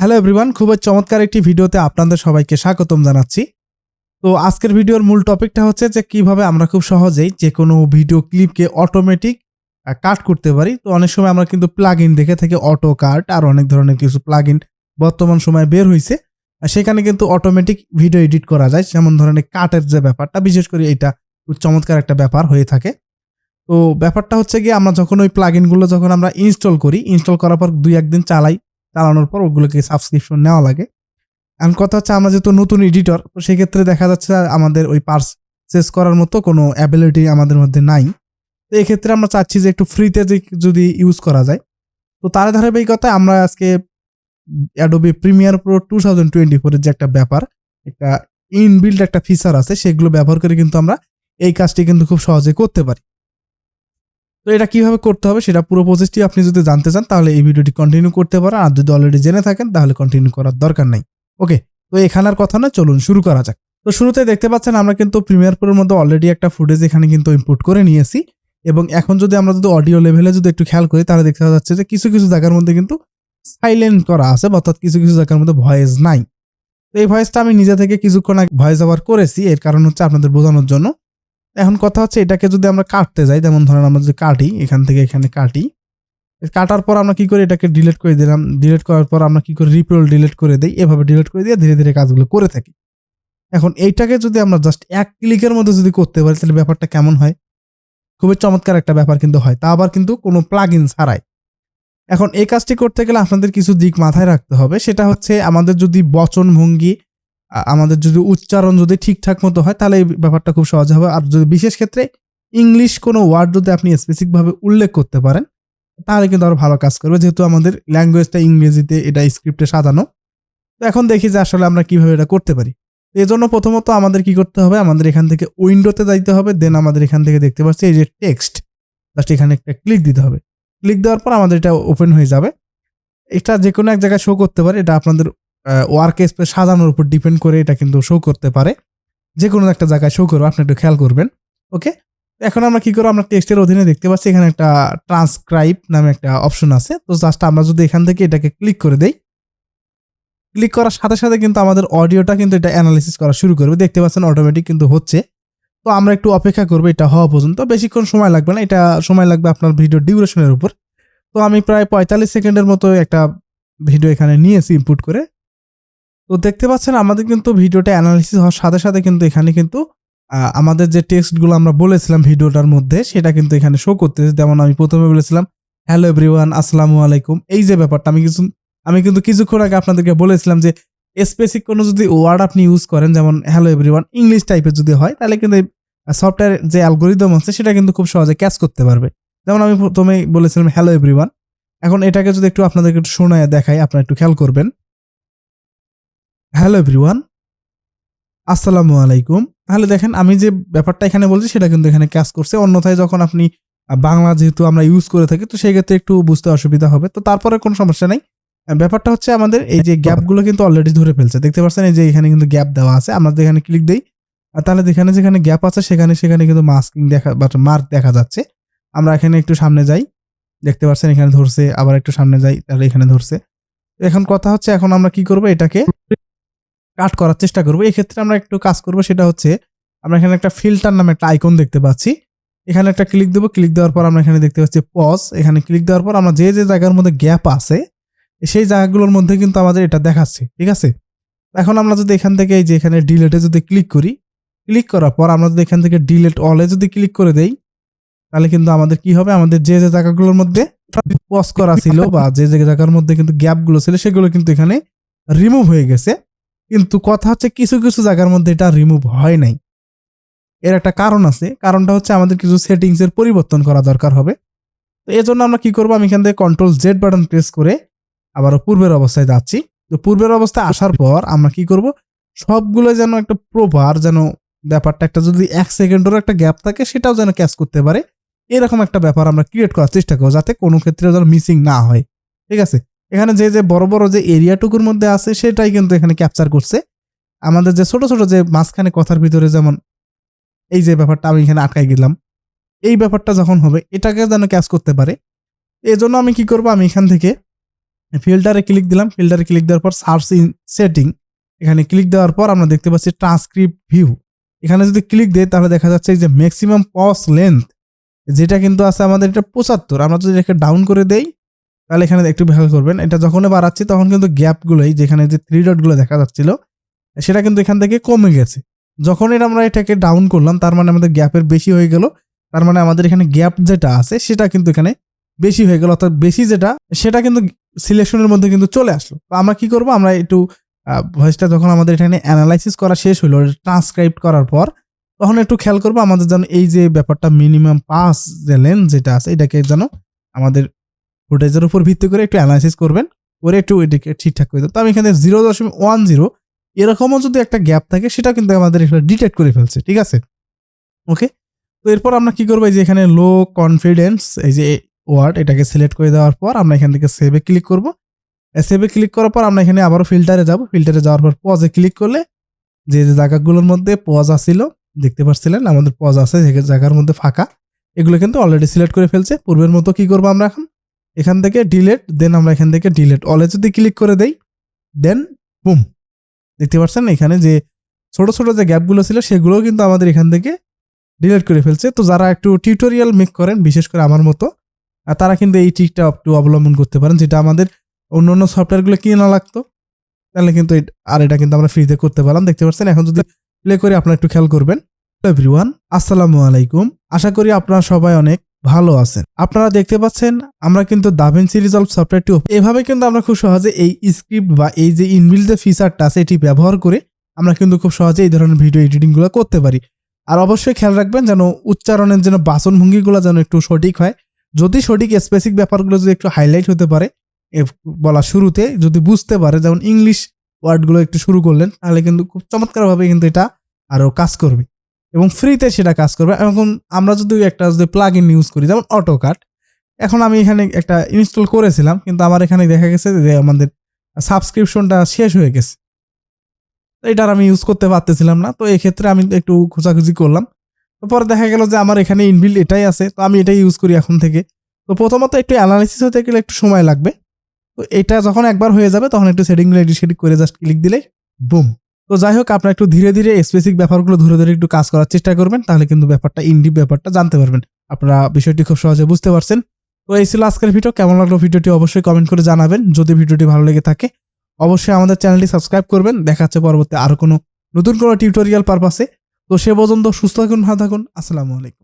Hello everyone খুবই চমৎকার একটি ভিডিওতে আপনাদের সবাইকে স্বাগতম জানাচ্ছি। তো আজকের ভিডিওর মূল টপিকটা হচ্ছে যে কীভাবে আমরা খুব সহজেই যে কোনো ভিডিও ক্লিপকে অটোমেটিক কাট করতে পারি। তো অনেক সময় আমরা কিন্তু প্লাগ ইন দেখে থাকি অটো কাট আর অনেক ধরনের কিছু প্লাগ ইন বর্তমান সময়ে বের হয়েছে সেখানে কিন্তু অটোমেটিক ভিডিও এডিট করা যায়, যেমন ধরনের কাটের যে ব্যাপারটা, বিশেষ করে এটা খুব চমৎকার একটা ব্যাপার হয়ে থাকে। তো ব্যাপারটা হচ্ছে গিয়ে আমরা যখন ওই প্লাগ ইনগুলো যখন আমরা ইনস্টল করি ইনস্টল করার পর দুই একদিন চালাই চালানোর পর ওগুলোকে সাবস্ক্রিপশন নেওয়া লাগে। এখন কথা হচ্ছে, আমরা যেহেতু নতুন এডিটর তো সেক্ষেত্রে দেখা যাচ্ছে আমাদের ওই পারচেস করার মতো কোনো অ্যাবিলিটি আমাদের মধ্যে নাই। তো এক্ষেত্রে আমরা চাচ্ছি যে একটু ফ্রিতে যদি ইউজ করা যায়। তো তার ধারাবাহিকতায় আমরা আজকে Adobe Premiere Pro two thousand twenty ফোরের যে একটা ব্যাপার, একটা ইনবিল্ড একটা ফিচার আছে, সেগুলো ব্যবহার করে কিন্তু আমরা এই কাজটি কিন্তু খুব সহজে করতে পারি। তো এটা কীভাবে করতে হবে সেটা পুরো প্রসেসটি আপনি যদি জানতে চান, তাহলে এই ভিডিওটি কন্টিনিউ করতে পারেন। আর যদি অলরেডি জেনে থাকেন, তাহলে কন্টিনিউ করার দরকার নাই। ওকে তো এখানের কথা না, চলুন শুরু করা যাক। তো শুরুতে দেখতে পাচ্ছেন আমরা কিন্তু প্রিমিয়ার প্রোর মধ্যে অলরেডি একটা ফুটেজ এখানে কিন্তু ইম্পোর্ট করে নিয়েছি। এবং এখন যদি আমরা যদি অডিও লেভেলে যদি একটু খেয়াল করি, তাহলে দেখতে যাচ্ছে যে কিছু কিছু জায়গার মধ্যে কিন্তু সাইলেন্ট করা আছে অর্থাৎ কিছু কিছু জায়গার মধ্যে ভয়েস নাই। তো এই ভয়েসটা আমি নিজে থেকে কিছুক্ষণ আগে ভয়েস আবার করেছি। এর কারণ হচ্ছে আপনাদের বোঝানোর জন্য। এখন কথা হচ্ছে এটাকে যদি আমরা কাটতে যাই, যেমন ধরেন আমরা যদি কাটি, এখান থেকে এখানে কাটি, কাটার পর আমরা কি করি? এটাকে ডিলিট করে দিলাম। ডিলিট করার পর আমরা কি করি? রিপ্রোল ডিলিট করে দিই। এভাবে ডিলিট করে দিয়ে ধীরে ধীরে কাজগুলো করে থাকি। এখন এইটাকে যদি আমরা জাস্ট এক ক্লিকের মধ্যে যদি করতে পারি, তাহলে ব্যাপারটা কেমন হয়? খুবই চমৎকার একটা ব্যাপার কিন্তু হয়। তা আবার কিন্তু কোনো প্লাগ ইন ছাড়াই। এখন এই কাজটি করতে গেলে আপনাদের কিছু দিক মাথায় রাখতে হবে। সেটা হচ্ছে আমাদের যদি বচন ভঙ্গি আ- আমাদের যদি উচ্চারণ যদি ঠিকঠাক মতো হয়, তাহলে এই ব্যাপারটা খুব সহজ হবে। আর যদি বিশেষ ক্ষেত্রে ইংলিশ কোনো ওয়ার্ড যদি আপনি স্পেসিফিকভাবে উল্লেখ করতে পারেন, তাহলে কিন্তু আরও ভালো কাজ করবে। যেহেতু আমাদের ল্যাঙ্গুয়েজটা ইংরেজিতে, এটা স্ক্রিপ্টে সাজানো। তো এখন দেখি যে আসলে আমরা কীভাবে এটা করতে পারি। এই জন্য প্রথমত আমাদের কি করতে হবে, আমাদের এখান থেকে উইন্ডোতে যাইতে হবে, দেন আমাদের এখান থেকে দেখতে পাচ্ছি এই যে টেক্সট জাস্ট এখানে একটা ক্লিক দিতে হবে। ক্লিক দেওয়ার পর আমাদের এটা ওপেন হয়ে যাবে। এটা যে কোনো এক জায়গায় শো করতে পারে, এটা আপনাদের ওয়ার্ক স্পেস সাজানোর উপর ডিপেন্ড করে এটা কিন্তু শো করতে পারে। যে কোনো একটা জায়গায় শো করব, আপনি একটু খেয়াল করবেন ওকে এখন আমরা কি করব? আমরা টেক্সটের অধীনে দেখতে পাচ্ছি এখানে একটা ট্রান্সক্রাইব নামে একটা অপশন আছে। তো জাস্ট আমরা যদি এখান থেকে এটাকে ক্লিক করে দেই ক্লিক করার সাথে সাথে কিন্তু আমাদের অডিওটা কিন্তু এটা অ্যানালিসিস করা শুরু করবে। দেখতে পাচ্ছেন অটোমেটিক কিন্তু হচ্ছে। তো আমরা একটু অপেক্ষা করব এটা হওয়া পর্যন্ত। বেশিক্ষণ সময় লাগবে না, এটা সময় লাগবে আপনার ভিডিও ডিউরেশনের উপর। তো আমি প্রায় পঁয়তাল্লিশ সেকেন্ডের মতো একটা ভিডিও এখানে নিয়েছি ইনপুট করে। তো দেখতে পাচ্ছেন আমাদের কিন্তু ভিডিওটা অ্যানালিসিস হওয়ার সাথে সাথে কিন্তু এখানে কিন্তু আমাদের যে টেক্সটগুলো আমরা বলেছিলাম ভিডিওটার মধ্যে, সেটা কিন্তু এখানে শো করতেছে। যেমন আমি প্রথমে বলেছিলাম হ্যালো এভরিওয়ান আসসালামু আলাইকুম। এই যে ব্যাপারটা, আমি কিছু, আমি কিন্তু কিছুক্ষণ আগে আপনাদেরকে বলেছিলাম যে স্পেসিক কোনো যদি ওয়ার্ড আপনি ইউজ করেন, যেমন হ্যালো এভরিওয়ান ইংলিশ টাইপের যদি হয়, তাহলে কিন্তু সফটওয়্যার যে অ্যালগোরিদম আছে, সেটা কিন্তু খুব সহজে ক্যাচ করতে পারবে। যেমন আমি প্রথমেই বলেছিলাম হ্যালো এভরিওয়ান এখন এটাকে যদি একটু আপনাদেরকে একটু শোনায় দেখাই, আপনারা একটু খেয়াল করবেন। হ্যালো এভরিওয়ান, আসসালামু আলাইকুম। তাহলে দেখেন, আমি যে ব্যাপারটা এখানে বলছি, সেটা কিন্তু এখানে ক্যাচ করছে। অন্যথায় যখন আপনি বাংলা যেহেতু আমরা ইউজ করে থাকি, তো সেই ক্ষেত্রে একটু বুঝতে অসুবিধা হবে। তো তারপরে কোনো সমস্যা নেই। ব্যাপারটা হচ্ছে আমাদের এই যে গ্যাপগুলো কিন্তু অলরেডি ধরে ফেলছে। দেখতে পাচ্ছেন, এই যে এখানে কিন্তু গ্যাপ দেওয়া আছে। আমরা যদি এখানে ক্লিক দিই আর তাহলে যেখানে যেখানে গ্যাপ আছে, সেখানে সেখানে কিন্তু মাস্কিং দেখা, বা মার্ক দেখা যাচ্ছে। আমরা এখানে একটু সামনে যাই। দেখতে পাচ্ছেন, এখানে ধরছে, আবার একটু সামনে যাই, তাহলে এখানে ধরছে। এখন কথা হচ্ছে, এখন আমরা কি করব? এটাকে কাট করার চেষ্টা করব। এই ক্ষেত্রে আমরা একটু কাজ করব, সেটা হচ্ছে আমরা এখানে একটা ফিল্টার নামে একটা আইকন দেখতে পাচ্ছি। এখানে একটা ক্লিক দেবো ক্লিক দেওয়ার পর আমরা এখানে দেখতে পাচ্ছি পজ এখানে ক্লিক দেওয়ার পর আমরা যে যে জায়গার মধ্যে গ্যাপ আছে, সেই জায়গাগুলোর মধ্যে কিন্তু আমাদের এটা দেখাচ্ছে, ঠিক আছে? এখন আমরা যদি এখান থেকে এই যে এখানে ডিলেটে যদি ক্লিক করি ক্লিক করার পর আমরা যদি এখান থেকে ডিলেট অলে যদি ক্লিক করে দেই, তাহলে কিন্তু আমাদের কি হবে? আমাদের যে যে জায়গাগুলোর মধ্যে পজ করা ছিল বা যে যে জায়গার মধ্যে কিন্তু গ্যাপগুলো ছিল, সেগুলো কিন্তু এখানে রিমুভ হয়ে গেছে। কিন্তু কথা হচ্ছে কিছু কিছু জায়গার মধ্যে এটা রিমুভ হয় নাই। এর একটা কারণ আছে, কারণটা হচ্ছে আমাদের কিছু সেটিংস এর পরিবর্তন করা দরকার হবে। তো এই জন্য আমরা কি করব, আমি এখান থেকে কন্ট্রোল জেড বাটন প্রেস করে আবার পূর্বের অবস্থায় যাচ্ছি। তো পূর্বের অবস্থায় আসার পর আমরা কি করব, সবগুলো যেন একটা প্রপার যেন ব্যাপারটা একটা যদি এক সেকেন্ডেরও একটা গ্যাপ থাকে, সেটাও যেন ক্যাচ করতে পারে। এরকম একটা ব্যাপার আমরা ক্রিয়েট করার চেষ্টা করব, যাতে কোনো ক্ষেত্রে যেন মিসিং না হয়। ঠিক আছে? এখানে যে যে বড় বড় যে এরিয়াটুকুর মধ্যে আছে, সেটাই কিন্তু এখানে ক্যাপচার করছে। আমাদের যে ছোট ছোট যে মাঝখানে কথার ভিতরে যেমন এই যে ব্যাপারটা আমি এখানে আটকাই গেলাম, এই ব্যাপারটা যখন হবে, এটাকে যেন ক্যাচ করতে পারে। এই জন্য আমি কি করব? আমি এখান থেকে ফিল্টারে ক্লিক দিলাম। ফিল্টারে ক্লিক দেওয়ার পর সার্চ ইন সেটিং এখানে ক্লিক দেওয়ার পর আমরা দেখতে পাচ্ছি ট্রান্সক্রিপ্ট ভিউ এখানে যদি ক্লিক দিই, তাহলে দেখা যাচ্ছে যে ম্যাক্সিমাম পস লেন্থ যেটা কিন্তু আছে আমাদের এটা পঁচাত্তর। আমরা যদি এটাকে ডাউন করে দেই তাহলে এখানে একটু খেয়াল করবেন। এটা যখন বাড়াচ্ছি, তখন কিন্তু গ্যাপগুলোই, যেখানে যে থ্রি ডটগুলো দেখা যাচ্ছিল, সেটা কিন্তু এখান থেকে কমে গেছে। যখন এটা আমরা এটাকে ডাউন করলাম, তার মানে আমাদের গ্যাপের বেশি হয়ে গেল। তার মানে আমাদের এখানে গ্যাপ যেটা আছে, সেটা কিন্তু এখানে বেশি হয়ে গেল। অর্থাৎ বেশি যেটা, সেটা কিন্তু সিলেকশনের মধ্যে কিন্তু চলে আসলো। তো আমরা কি করব? আমরা একটু ভয়েসটা যখন আমাদের এখানে অ্যানালাইসিস করা শেষ হলো ট্রান্সক্রাইব করার পর, তখন একটু খেয়াল করব, আমাদের যেন এই যে ব্যাপারটা মিনিমাম পাস যে লেন্থ যেটা আছে, এটাকে যেন আমাদের ফুটেজের উপর ভিত্তি করে একটু অ্যানালাইসিস করবেন করে একটু এটাকে ঠিকঠাক করে তো আমি এখানে জিরো দশমিক ওয়ান জিরো এরকমও যদি একটা গ্যাপ থাকে সেটা কিন্তু আমাদের এখানে ডিটেক্ট করে ফেলছে, ঠিক আছে? ওকে তো এরপর আমরা কি করব? এই যে এখানে লো কনফিডেন্স এই যে ওয়ার্ড এটাকে সিলেক্ট করে দেওয়ার পর আমরা এখান থেকে সেভে ক্লিক করব। সেভে ক্লিক করার পর আমরা এখানে আবারও ফিল্টারে যাব। ফিল্টারে যাওয়ার পর পজে ক্লিক করলে যে যে জায়গাগুলোর মধ্যে পজ আসছিল দেখতে পাচ্ছিলেন, আমাদের পজ আছে জায়গার মধ্যে ফাঁকা, এগুলো কিন্তু অলরেডি সিলেক্ট করে ফেলছে। পূর্বের মতো কি করব আমরা এখন? এখান থেকে ডিলেট দেন আমরা এখান থেকে ডিলেট অলে যদি ক্লিক করে দেই দেন বুম দেখতে পাচ্ছেন এখানে যে ছোট ছোট যে গ্যাপগুলো ছিল, সেগুলোও কিন্তু আমাদের এখান থেকে ডিলেট করে ফেলছে। তো যারা একটু টিউটোরিয়াল মেক করেন, বিশেষ করে আমার মতো তারা কিন্তু এই ট্রিকটা একটু অবলম্বন করতে পারেন, যেটা আমাদের অন্য অন্য সফটওয়্যারগুলো কিনে না লাগতো, তাহলে কিন্তু আর এটা কিন্তু আমরা ফ্রিতে করতে পারলাম। দেখতে পাচ্ছেন, এখন যদি প্লে করে আপনারা একটু খেয়াল করবেন। এভরিওয়ান আসসালামু আলাইকুম। আশা করি আপনারা সবাই অনেক ভালো আছেন। আপনারা দেখতে পাচ্ছেন, আমরা কিন্তু দাভেন্সি রিজলভ সফটওয়্যারটি এভাবে কিন্তু আমরা খুব সহজে এই স্ক্রিপ্ট বা এই যে ইনবিল্ড যে ফিচারটা আছে এটি ব্যবহার করে আমরা কিন্তু খুব সহজে এই ধরনের ভিডিও এডিটিংগুলো করতে পারি। আর অবশ্যই খেয়াল রাখবেন যেন উচ্চারণের যেন বাচনভঙ্গিগুলো যেন একটু সঠিক হয়। যদি সঠিক স্পেসিক ব্যাপারগুলো যদি একটু হাইলাইট হতে পারে বলা শুরুতে যদি বুঝতে পারে, যেমন ইংলিশ ওয়ার্ডগুলো একটু শুরু করলেন, তাহলে কিন্তু খুব চমৎকারভাবে কিন্তু এটা আরও কাজ করবে। এবং ফ্রিতে সেটা কাজ করবে। এখন আমরা যদি একটা যদি প্লাগ ইন ইউজ করি, যেমন অটো কাট এখন আমি এখানে একটা ইনস্টল করেছিলাম, কিন্তু আমার এখানে দেখা গেছে যে আমাদের সাবস্ক্রিপশনটা শেষ হয়ে গেছে। তো এটার আমি ইউজ করতে পারতেছিলাম না, তো এক্ষেত্রে আমি একটু খোঁজাখুঁজি করলাম। তো পরে দেখা গেল যে আমার এখানে ইনবিল্ড এটাই আছে, তো আমি এটাই ইউজ করি এখন থেকে। তো প্রথমত একটু অ্যানালাইসিস হতে গেলে একটু সময় লাগবে। তো এটা যখন একবার হয়ে যাবে, তখন একটু সেটিংগুলো এডিট সেটিং করে জাস্ট ক্লিক দিলে বুম তো যাই হোক আপনার একটু ধীরে ধীরে স্পেসিক ব্যাপারগুলো ধরে ধরে একটু কাজ করার চেষ্টা করবেন, তাহলে কিন্তু ব্যাপারটা ইনডিপ ব্যাপারটা জানতে পারবেন। আপনারা বিষয়টি খুব সহজে বুঝতে পারছেন। তো এই ছিল আজকের ভিডিও কেমন লাগল ভিডিওটি অবশ্যই কমেন্ট করে জানাবেন। যদি ভিডিওটি ভালো লেগে থাকে, অবশ্যই আমাদের চ্যানেলটি সাবস্ক্রাইব করবেন। দেখা হচ্ছে পরবর্তী আরও কোনো নতুন কোনো টিউটোরিয়াল পারপাসে তো সে পর্যন্ত সুস্থ থাকুন, ভালো থাকুন। আসসালামু আলাইকুম।